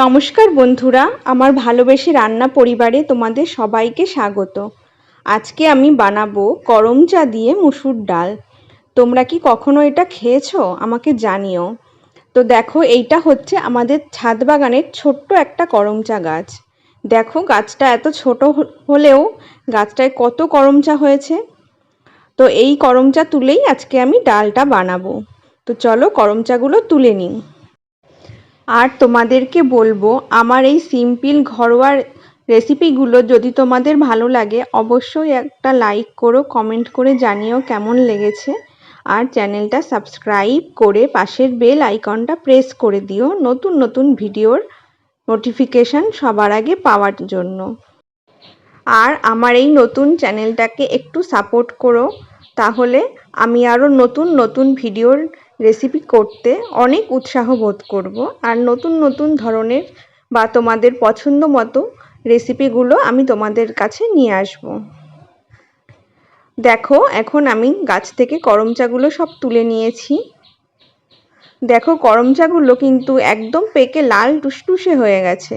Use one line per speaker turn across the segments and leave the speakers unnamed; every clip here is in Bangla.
নমস্কার বন্ধুরা, আমার ভালোবেসে রান্না পরিবারে তোমাদের সবাইকে স্বাগত। আজকে আমি বানাবো করম চা দিয়ে মুসুর ডাল। তোমরা কি কখনো এটা খেয়েছো? আমাকে জানিও। তো দেখো, এইটা হচ্ছে আমাদের ছাদ বাগানের ছোট্ট একটা করম চা গাছ। দেখো, গাছটা এত ছোট হলেও গাছটায় কত করম চা হয়েছে। তো এই করম চা তুলেই আজকে আমি ডালটা বানাবো। তো চলো করম চাগুলো তুলে নিই। আর তোমাদেরকে বলব, আমার এই সিম্পল ঘরোয়া রেসিপিগুলো যদি তোমাদের ভালো লাগে, অবশ্যই একটা লাইক করো কমেন্ট করে জানিও কেমন লেগেছে। আর চ্যানেলটা সাবস্ক্রাইব করে পাশের বেল আইকনটা প্রেস করে দিও, নতুন নতুন ভিডিওর নোটিফিকেশান সবার আগে পাওয়ার জন্য। আর আমার এই নতুন চ্যানেলটাকে একটু সাপোর্ট করো, তাহলে আমি আরও নতুন নতুন ভিডিওর রেসিপি করতে অনেক উৎসাহ বোধ করব। আর নতুন নতুন ধরনের বা তোমাদের পছন্দ মতো রেসিপিগুলো আমি তোমাদের কাছে নিয়ে আসব। দেখো, এখন আমি গাছ থেকে করমচাগুলো সব তুলে নিয়েছি। দেখো করমচাগুলো কিন্তু একদম পেকে লাল টুসটুসে হয়ে গেছে।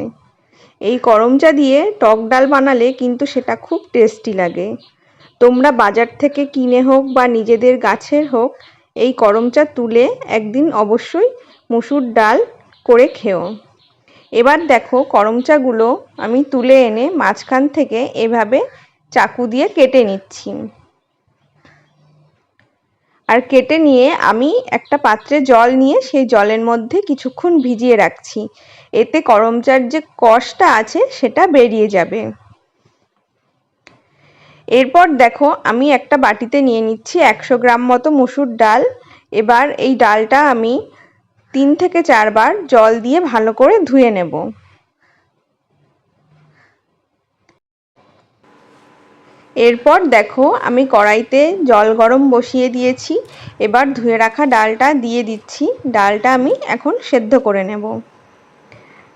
এই করমচা দিয়ে টক ডাল বানালে কিন্তু সেটা খুব টেস্টি লাগে। তোমরা বাজার থেকে কিনে হোক বা নিজেদের গাছের হোক এই করমচা তুলে একদিন অবশ্যই মুসুর ডাল করে খেও। এবার দেখো করমচাগুলো আমি তুলে এনে মাঝখান থেকে এভাবে চাকু দিয়ে কেটে নিচ্ছি। আর কেটে নিয়ে আমি একটা পাত্রে জল নিয়ে সেই জলের মধ্যে কিছুক্ষণ ভিজিয়ে রাখছি। এতে করমচার যে কষটা আছে সেটা বেরিয়ে যাবে। এরপর দেখো, আমি একটা বাটিতে নিয়ে নিচ্ছি একশো গ্রাম মতো মুসুর ডাল। এবার এই ডালটা আমি তিন থেকে চারবার জল দিয়ে ভালো করে ধুয়ে নেব। এরপর দেখো, আমি কড়াইতে জল গরম বসিয়ে দিয়েছি। এবার ধুয়ে রাখা ডালটা দিয়ে দিচ্ছি। ডালটা আমি এখন সেদ্ধ করে নেব।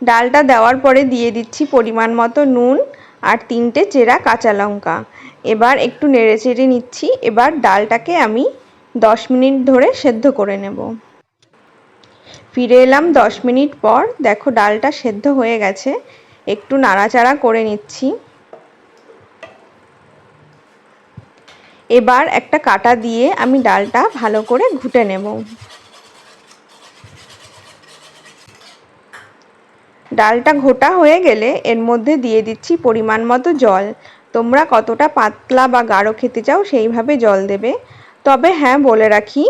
ডালটা দেওয়ার পরে দিয়ে দিচ্ছি পরিমাণ মতো নুন আর তিনটে চেরা কাঁচা লঙ্কা। এবার একটু নেড়ে চেড়ে নিচ্ছি। এবার ডালটাকে আমি দশ মিনিট ধরে সেদ্ধ করে নেব। ফিরে এলাম দশ মিনিট পর। দেখো ডালটা সেদ্ধ হয়ে গেছে। একটু নাড়াচাড়া করে নিচ্ছি। এবার একটা কাটা দিয়ে আমি ডালটা ভালো করে ঘুটে নেব। ডালটা ঘোটা হয়ে গেলে এর মধ্যে দিয়ে দিচ্ছি পরিমাণ মতো জল। তোমরা কতটা পাতলা বা গাঢ় খেতে চাও সেইভাবে জল দেবে। তবে হ্যাঁ বলে রাখি,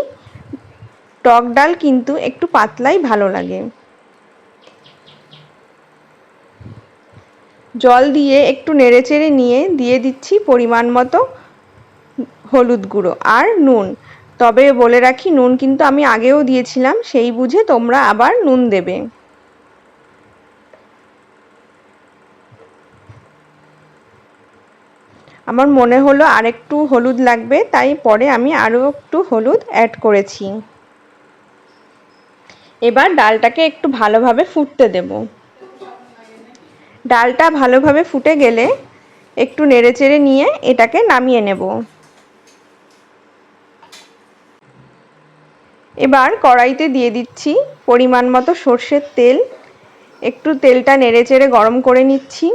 টক ডাল কিন্তু একটু পাতলাই ভালো লাগে। জল দিয়ে একটু নেড়েচেড়ে নিয়ে দিয়ে দিচ্ছি পরিমাণ মতো হলুদ গুঁড়ো আর নুন। তবে বলে রাখি, নুন কিন্তু আমি আগেও দিয়েছিলাম, সেই বুঝে তোমরা আবার নুন দেবে। আমার মনে হলো আরেকটু হলুদ লাগবে, তাই পরে আমি আরও একটু হলুদ অ্যাড করেছি। এবার ডালটাকে একটু ভালোভাবে ফুটতে দেব। ডালটা ভালোভাবে ফুটে গেলে একটু নেড়েচেড়ে নিয়ে এটাকে নামিয়ে নেব। এবার কড়াইতে দিয়ে দিচ্ছি পরিমাণ মতো সর্ষের তেল। একটু তেলটা নেড়েচেড়ে গরম করে নিচ্ছি।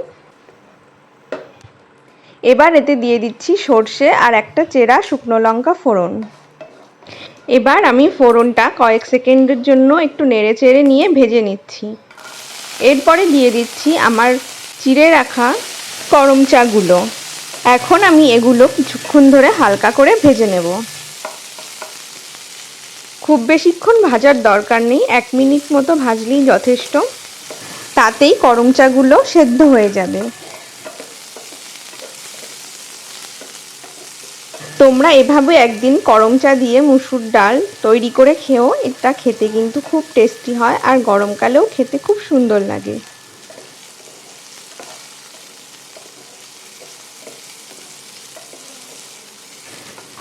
এবার এতে দিয়ে দিচ্ছি সর্ষে আর একটা চেরা শুকনো লঙ্কা ফোড়ন। এবার আমি ফোড়নটা কয়েক সেকেন্ডের জন্য একটু নেড়ে চেড়ে নিয়ে ভেজে নিচ্ছি। এরপরে দিয়ে দিচ্ছি আমার চিড়ে রাখা করম চাগুলো। এখন আমি এগুলো কিছুক্ষণ ধরে হালকা করে ভেজে নেব। খুব বেশিক্ষণ ভাজার দরকার নেই, এক মিনিট মতো ভাজলেই যথেষ্ট। তাতেই করম চাগুলো সেদ্ধ হয়ে যাবে। তোমরা এভাবে একদিন করম চা দিয়ে মুসুর ডাল তৈরি করে খেও। এটা খেতে কিন্তু খুব টেস্টি হয় আর গরমকালেও খেতে খুব সুন্দর লাগে।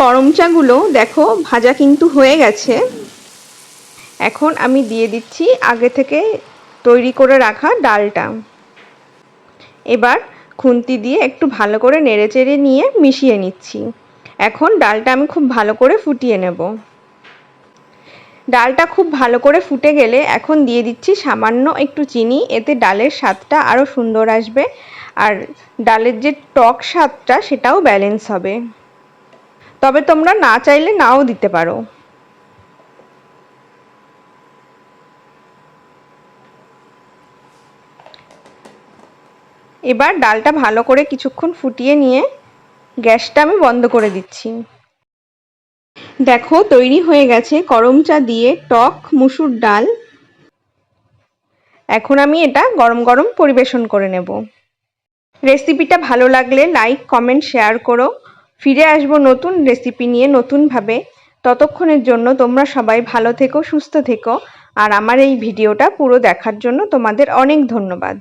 করম চাগুলো দেখো, ভাজা কিন্তু হয়ে গেছে। এখন আমি দিয়ে দিচ্ছি আগে থেকে তৈরি করে রাখা ডালটা। এবার খুন্তি দিয়ে একটু ভালো করে নেড়েচেড়ে নিয়ে মিশিয়ে নিচ্ছি। এখন ডালটা আমি খুব ভালো করে ফুটিয়ে নেব। ডালটা খুব ভালো করে ফুটে গেলে এখন দিয়ে দিচ্ছি সামান্য একটু চিনি, এতে ডালের স্বাদটা আরও সুন্দর আসবে আর ডালের যে টক স্বাদটা সেটাও ব্যালেন্স হবে। তবে তোমরা না চাইলে নাও দিতে পারো। এবার ডালটা ভালো করে কিছুক্ষণ ফুটিয়ে নিয়ে গ্যাসটা আমি বন্ধ করে দিচ্ছি। দেখো, তৈরি হয়ে গেছে করম চা দিয়ে টক মুসুর ডাল। এখন আমি এটা গরম গরম পরিবেশন করে নেব। রেসিপিটা ভালো লাগলে লাইক, কমেন্ট, শেয়ার করো। ফিরে আসব নতুন রেসিপি নিয়ে নতুনভাবে। ততক্ষণের জন্য তোমরা সবাই ভালো থেকো, সুস্থ থেকো। আর আমার এই ভিডিওটা পুরো দেখার জন্য তোমাদের অনেক ধন্যবাদ।